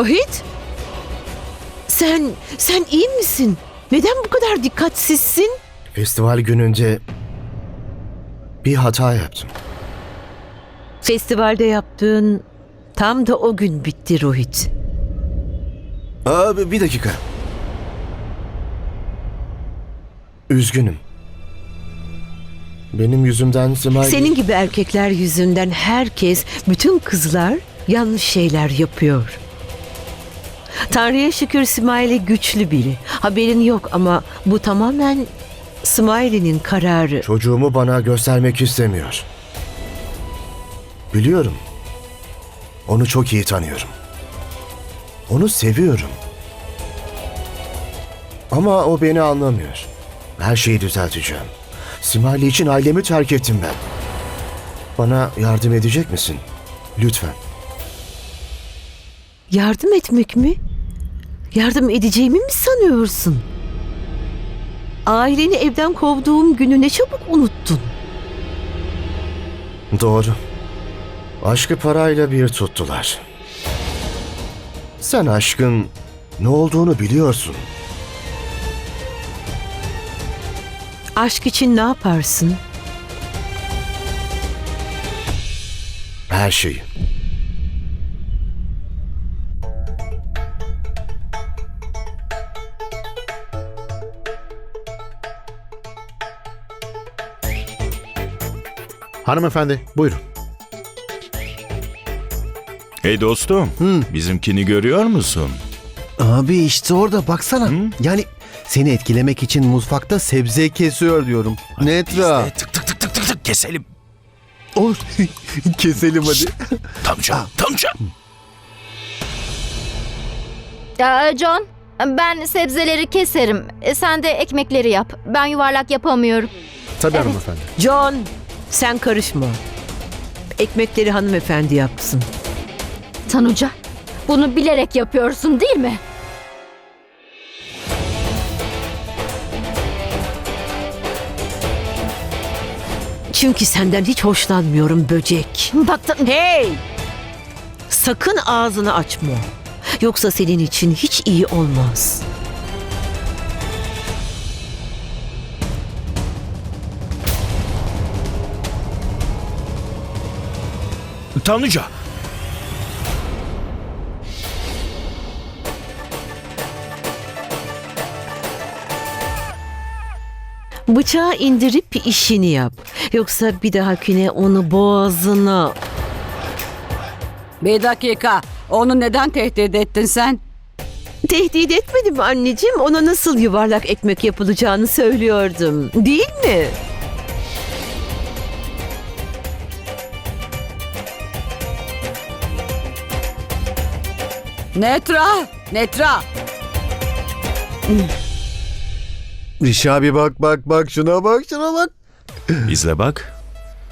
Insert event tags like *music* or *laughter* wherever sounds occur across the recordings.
Rohit? Sen, sen iyi misin? Neden bu kadar dikkatsizsin? Festival gününde bir hata yaptım. Festivalde yaptığın tam da o gün bitti Rohit. Abi bir dakika. Üzgünüm. Benim yüzümden Simay... Senin gibi erkekler yüzünden herkes, bütün kızlar yanlış şeyler yapıyor. Tanrı'ya şükür Smiley güçlü biri. Haberin yok ama bu tamamen Smiley'nin kararı. Çocuğumu bana göstermek istemiyor. Biliyorum. Onu çok iyi tanıyorum. Onu seviyorum. Ama o beni anlamıyor. Her şeyi düzelteceğim. Simali için ailemi terk ettim ben. Bana yardım edecek misin? Lütfen. Yardım etmek mi? Yardım edeceğimi mi sanıyorsun? Aileni evden kovduğum günü ne çabuk unuttun. Doğru. Aşkı parayla bir tuttular. Sen aşkın ne olduğunu biliyorsun. Aşk için ne yaparsın? Her şeyi. Hanımefendi buyurun. Hey dostum, bizimkini görüyor musun? Abi işte orada baksana. Hı? Yani seni etkilemek için mutfakta sebze kesiyor diyorum. Netra. Biz de tık tık tık tık tık tık keselim. Olur. *laughs* Keselim hadi. Tanca, Tanca. Ya John, ben sebzeleri keserim. E, Sen de ekmekleri yap. Ben yuvarlak yapamıyorum. Tabii Evet. hanımefendi. John, sen karışma. Ekmekleri hanımefendi yapsın. Tanuca, bunu bilerek yapıyorsun değil mi? Çünkü senden hiç hoşlanmıyorum böcek. Bak Tan- Hey! Sakın ağzını açma. Yoksa senin için hiç iyi olmaz. Tanrıca. Bıçağı indirip işini yap. Yoksa bir dahakine onu boğazına... Bir dakika. Onu neden tehdit ettin sen? Tehdit etmedim anneciğim. Ona nasıl yuvarlak ekmek yapılacağını söylüyordum. Değil mi? Netra! Netra! Rişi abi bak bak bak şuna bak şuna bak. İzle bak.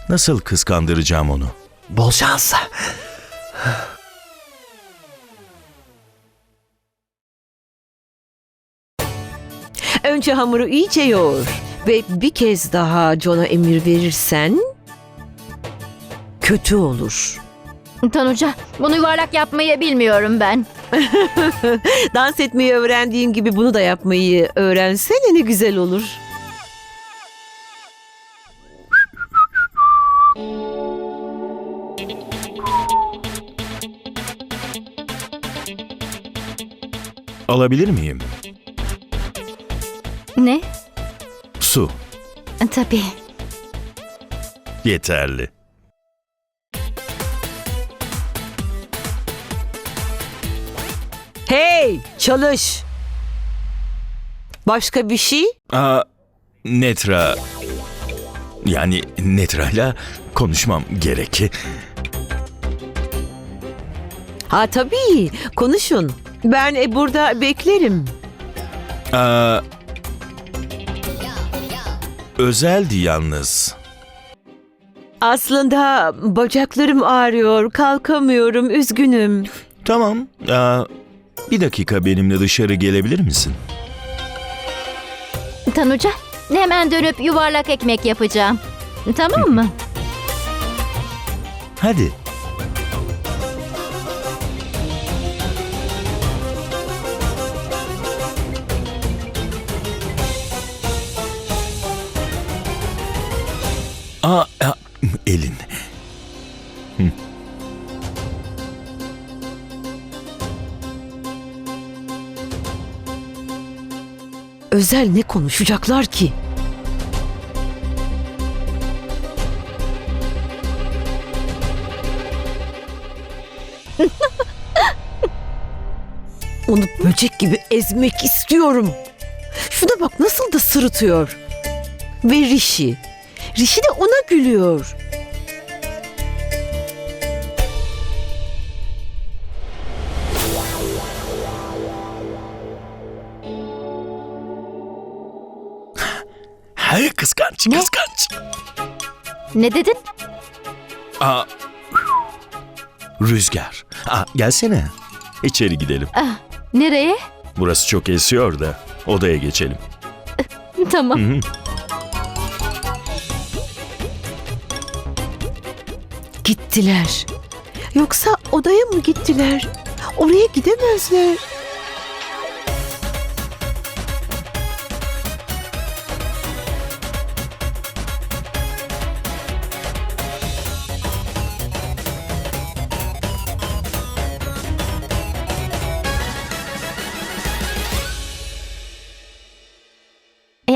Nasıl kıskandıracağım onu. Bol şans. Önce hamuru iyice yoğur. Ve bir kez daha John'a emir verirsen... Kötü olur. Tanuca, bunu yuvarlak yapmayı bilmiyorum ben. *laughs* Dans etmeyi öğrendiğin gibi bunu da yapmayı öğrensene ne güzel olur. Alabilir miyim? Ne? Su. Tabii. Yeterli. Çalış. Başka bir şey? Aa, Netra. Yani Netra'yla konuşmam gerek. Ha tabii konuşun. Ben e, burada beklerim. Aa, özeldi yalnız. Aslında bacaklarım ağrıyor, kalkamıyorum, üzgünüm. Tamam. Aa, bir dakika benimle dışarı gelebilir misin? Tanuca, hemen dönüp yuvarlak ekmek yapacağım. Tamam mı? Hadi. Aa, e, elin. Özel ne konuşacaklar ki? *laughs* Onu böcek gibi ezmek istiyorum. Şuna bak nasıl da sırıtıyor. Ve Rishi. Rishi de ona gülüyor. Hay kıskanç, Ne? kıskanç. Ne dedin? Aa, rüzgar. Aa, gelsene. İçeri gidelim. Nereye? Burası çok esiyor da. Odaya geçelim. *laughs* Tamam. Hı hı. Gittiler. Yoksa odaya mı gittiler? Oraya gidemezler.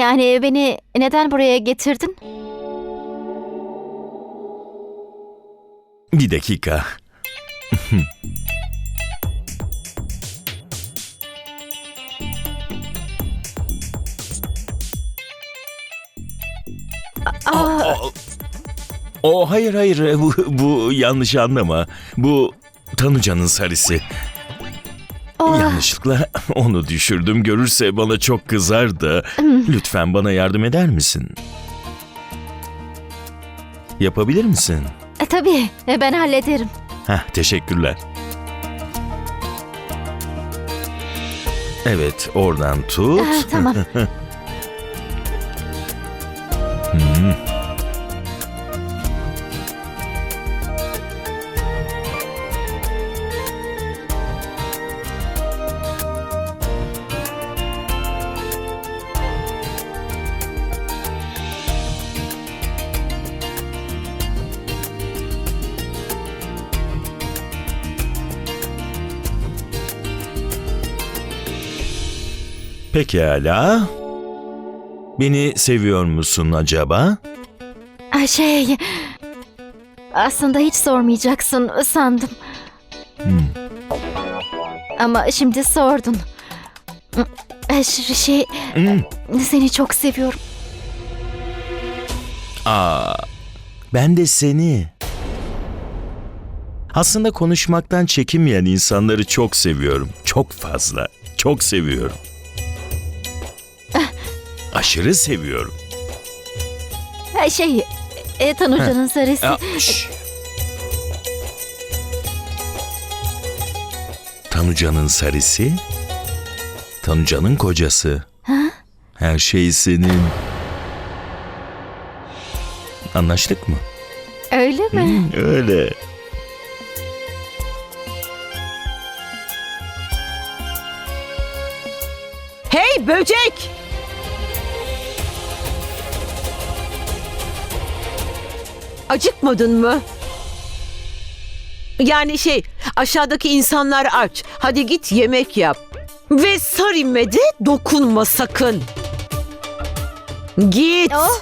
Yani beni neden buraya getirdin? Bir dakika. Aa, O, o hayır hayır bu, bu yanlış anlama. Bu Tanuca'nın sarısı. O- Yanlışlıkla *laughs* onu düşürdüm. Görürse bana çok kızar da. Lütfen bana yardım eder misin? Yapabilir misin? E, tabii e, ben hallederim. Heh, teşekkürler. Evet, oradan tut. Ah, tamam. *laughs* Pekala. Beni seviyor musun acaba? Ay, Şey, aslında hiç sormayacaksın sandım. Hmm. Ama şimdi sordun. E, ş- Şey, Hmm. seni çok seviyorum. Aa, ben de seni. Aslında konuşmaktan çekinmeyen insanları çok seviyorum. Çok fazla. Çok seviyorum. Aşırı seviyorum. E, Şey, e, Tanuca'nın sarısı. Ya, şş. Tanuca'nın sarısı, Tanuca'nın kocası. Her şey senin. Anlaştık mı? Öyle mi? Öyle. Hey böcek! Acıkmadın mı? Yani şey aşağıdaki insanlar aç. Hadi git yemek yap. Ve Sarim'e de dokunma sakın. Git. Oh.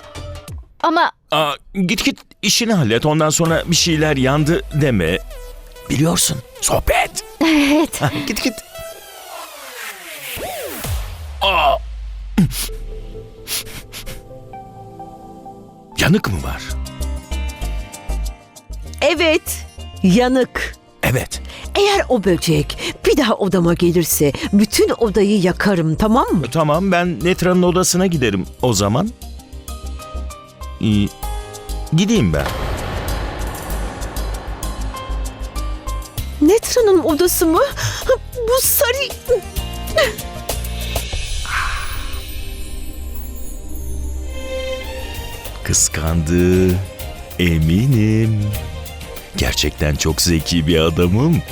Ama Aa, git git işini hallet ondan sonra bir şeyler yandı deme. Biliyorsun sohbet. *laughs* evet. Ha, git git. Aa. *laughs* Yanık mı var? Evet. Yanık. Evet. Eğer o böcek bir daha odama gelirse bütün odayı yakarım tamam mı? Tamam ben Netra'nın odasına giderim o zaman. İyi. Gideyim ben. Netra'nın odası mı? Bu sarı... Kıskandı. Eminim. Gerçekten çok zeki bir adamım.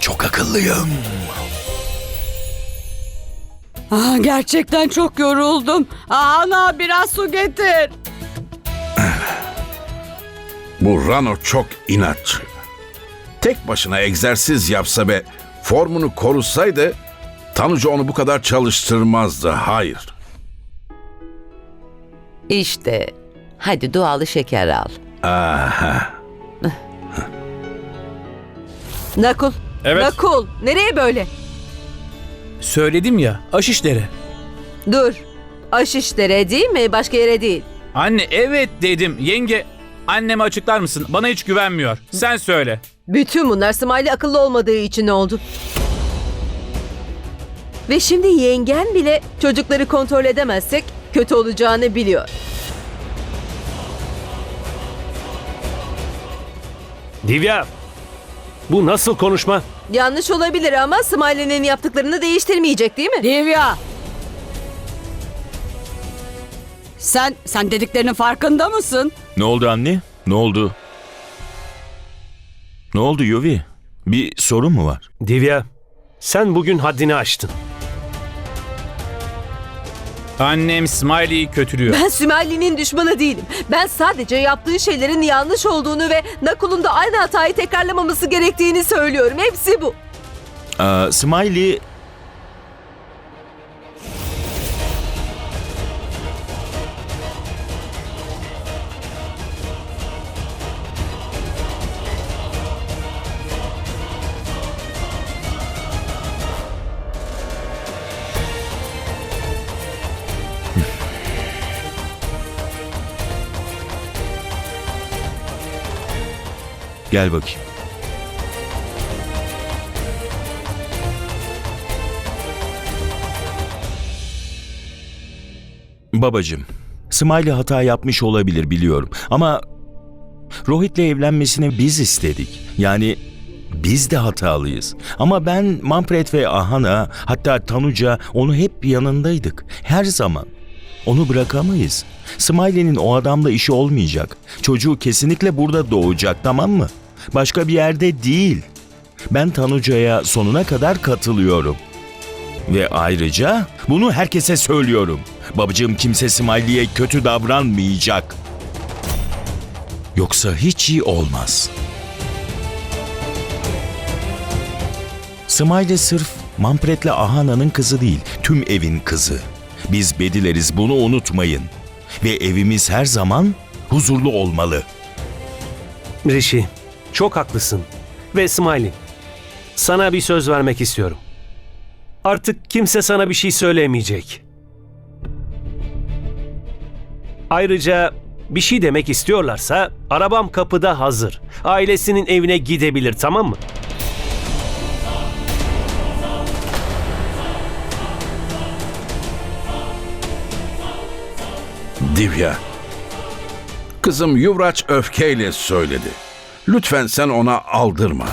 Çok akıllıyım. Ah, gerçekten çok yoruldum. Ah, Ana biraz su getir. Bu Rano çok inatçı. Tek başına egzersiz yapsa ve formunu korusaydı Tanucu onu bu kadar çalıştırmazdı. Hayır. İşte. Hadi dualı şeker al. Aha. Nakul. Evet. Nakul. Nereye böyle? Söyledim ya aş işleri. Dur. Aşişlere değil mi? Başka yere değil. Anne evet dedim. Yenge anneme açıklar mısın? Bana hiç güvenmiyor. Sen söyle. Bütün bunlar Smiley akıllı olmadığı için oldu. Ve şimdi yengen bile çocukları kontrol edemezsek kötü olacağını biliyor. Divya, bu nasıl konuşma? Yanlış olabilir ama Smiley'nin yaptıklarını değiştirmeyecek değil mi? Divya. Sen, sen dediklerinin farkında mısın? Ne oldu anne? Ne oldu? Ne oldu Yuvi? Bir sorun mu var? Divya, sen bugün haddini aştın. Annem Smiley'i kötülüyor. Ben Smiley'nin düşmanı değilim. Ben sadece yaptığı şeylerin yanlış olduğunu ve Nakul'un da aynı hatayı tekrarlamaması gerektiğini söylüyorum. Hepsi bu. Aa, Smiley... Gel bakayım. Babacım, Smiley hata yapmış olabilir biliyorum ama Rohit'le evlenmesini biz istedik. Yani biz de hatalıyız. Ama ben Manfred ve Ahana hatta Tanuca onu hep yanındaydık. Her zaman. Onu bırakamayız. Smiley'nin o adamla işi olmayacak. Çocuğu kesinlikle burada doğacak tamam mı? Başka bir yerde değil. Ben Tanuca'ya sonuna kadar katılıyorum. Ve ayrıca bunu herkese söylüyorum. Babacığım kimse Smiley'e kötü davranmayacak. Yoksa hiç iyi olmaz. Smiley sırf Manfred'le Ahana'nın kızı değil, tüm evin kızı. Biz bedileriz bunu unutmayın. Ve evimiz her zaman huzurlu olmalı. Rishi, çok haklısın. Ve Smiley, sana bir söz vermek istiyorum. Artık kimse sana bir şey söyleyemeyecek. Ayrıca bir şey demek istiyorlarsa arabam kapıda hazır. Ailesinin evine gidebilir tamam mı? Divya. Kızım Yuvraç öfkeyle söyledi. Lütfen sen ona aldırma.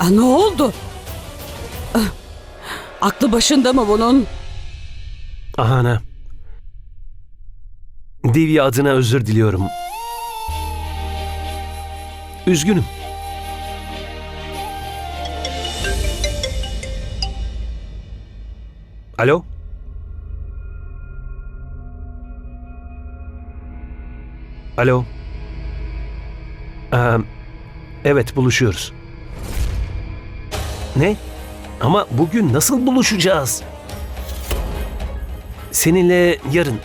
Ah, ne oldu? Ah, aklı başında mı bunun? Ahana. Divya adına özür diliyorum. Üzgünüm. Alo? Alo? Ee, evet buluşuyoruz. Ne? Ama bugün nasıl buluşacağız? Seninle yarın,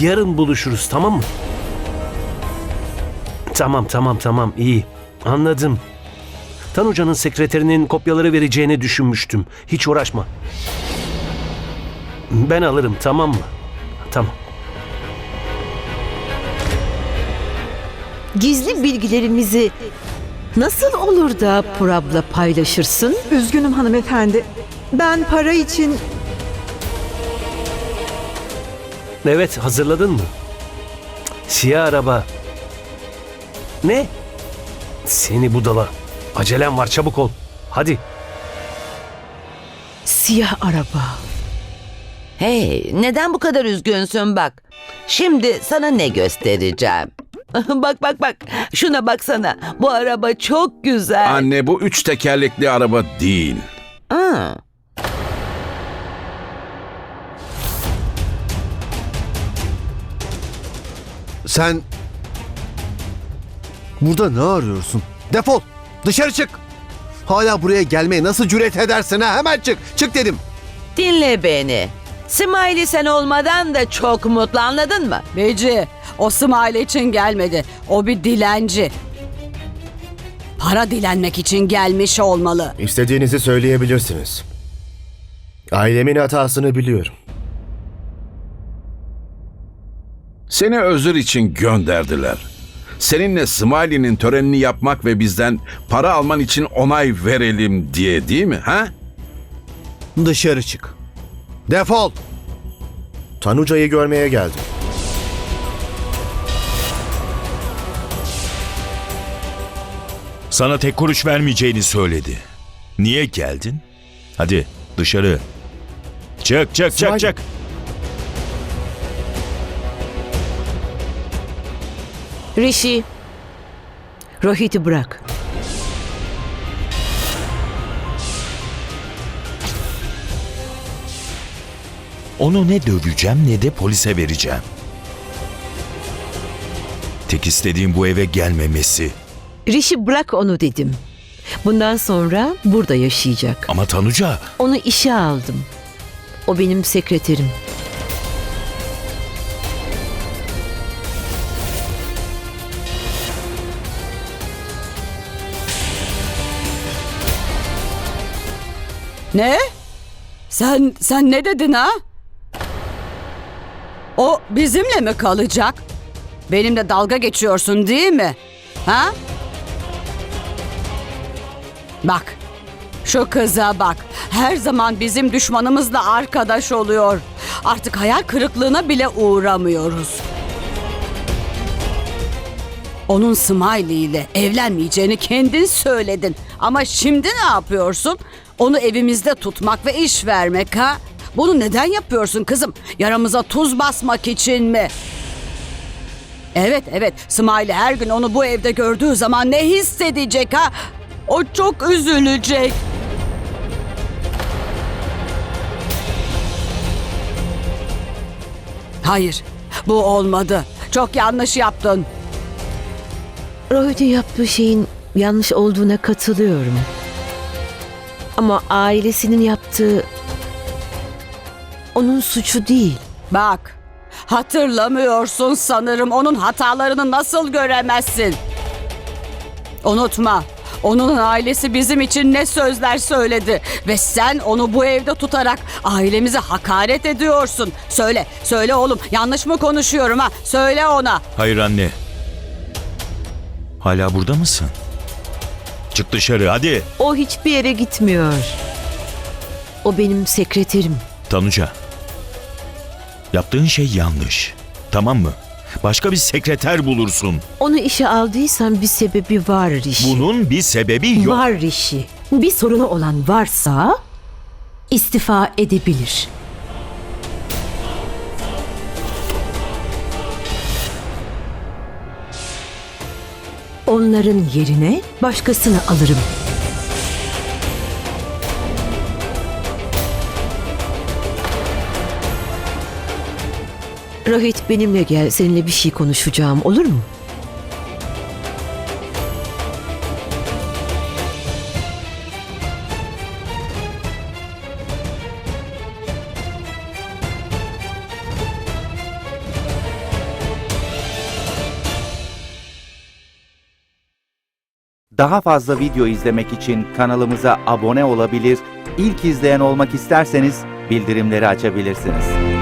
yarın buluşuruz tamam mı? Tamam tamam tamam iyi anladım. Tan Hoca'nın sekreterinin kopyaları vereceğini düşünmüştüm. Hiç uğraşma. Ben alırım tamam mı? Tamam. Gizli bilgilerimizi nasıl olur da Purab'la paylaşırsın? Üzgünüm hanımefendi. Ben para için Evet hazırladın mı? Siyah araba. Ne? Seni budala. Acelem var çabuk ol. Hadi. Siyah araba. Hey neden bu kadar üzgünsün bak. Şimdi sana ne göstereceğim. *laughs* bak bak bak. Şuna baksana. Bu araba çok güzel. Anne bu üç tekerlekli araba değil. Aa, Sen burada ne arıyorsun? Defol. Dışarı çık. Hala buraya gelmeye nasıl cüret edersin ha? Hemen çık. Çık dedim. dinle beni. Smiley sen olmadan da çok mutlu anladın mı? Beci, o Smile için gelmedi. O bir dilenci. Para dilenmek için gelmiş olmalı. İstediğinizi söyleyebilirsiniz. Ailemin hatasını biliyorum. Seni özür için gönderdiler. Seninle Smiley'nin törenini yapmak ve bizden para alman için onay verelim diye değil mi? Ha? Dışarı çık. Defol. Tanuca'yı görmeye geldim. Sana tek kuruş vermeyeceğini söyledi. Niye geldin? Hadi dışarı. Çık çık çık çık. Rishi, Rohit'i bırak. Onu ne döveceğim ne de polise vereceğim. Tek istediğim bu eve gelmemesi. Rishi bırak onu dedim. Bundan sonra burada yaşayacak. Ama Tanuca Onu işe aldım. O benim sekreterim. Ne? Sen sen ne dedin ha? O bizimle mi kalacak? Benimle dalga geçiyorsun değil mi? Ha? Bak. Şu kıza bak. Her zaman bizim düşmanımızla arkadaş oluyor. Artık hayal kırıklığına bile uğramıyoruz. Onun Smiley ile evlenmeyeceğini kendin söyledin. Ama şimdi ne yapıyorsun? Onu evimizde tutmak ve iş vermek ha? Bunu neden yapıyorsun kızım? Yaramıza tuz basmak için mi? Evet evet Smiley her gün onu bu evde gördüğü zaman ne hissedecek ha? O çok üzülecek. Hayır bu olmadı. Çok yanlış yaptın. Rohit'in yaptığı şeyin yanlış olduğuna katılıyorum. Ama ailesinin yaptığı onun suçu değil. Bak, hatırlamıyorsun sanırım. Onun hatalarını nasıl göremezsin? Unutma. Onun ailesi bizim için ne sözler söyledi ve sen onu bu evde tutarak ailemize hakaret ediyorsun. Söyle, söyle oğlum. Yanlış mı konuşuyorum ha? Söyle ona. Hayır anne. Hala burada mısın? Çık dışarı hadi. O hiçbir yere gitmiyor. O benim sekreterim. Tanuca. Yaptığın şey yanlış. Tamam mı? Başka bir sekreter bulursun. Onu işe aldıysan bir sebebi var Rishi. Bunun bir sebebi yok. Var Rishi. Bir sorunu olan varsa istifa edebilir. Onların yerine başkasını alırım. Rohit benimle gel. Seninle bir şey konuşacağım. Olur mu? Daha fazla video izlemek için kanalımıza abone olabilir, ilk izleyen olmak isterseniz bildirimleri açabilirsiniz.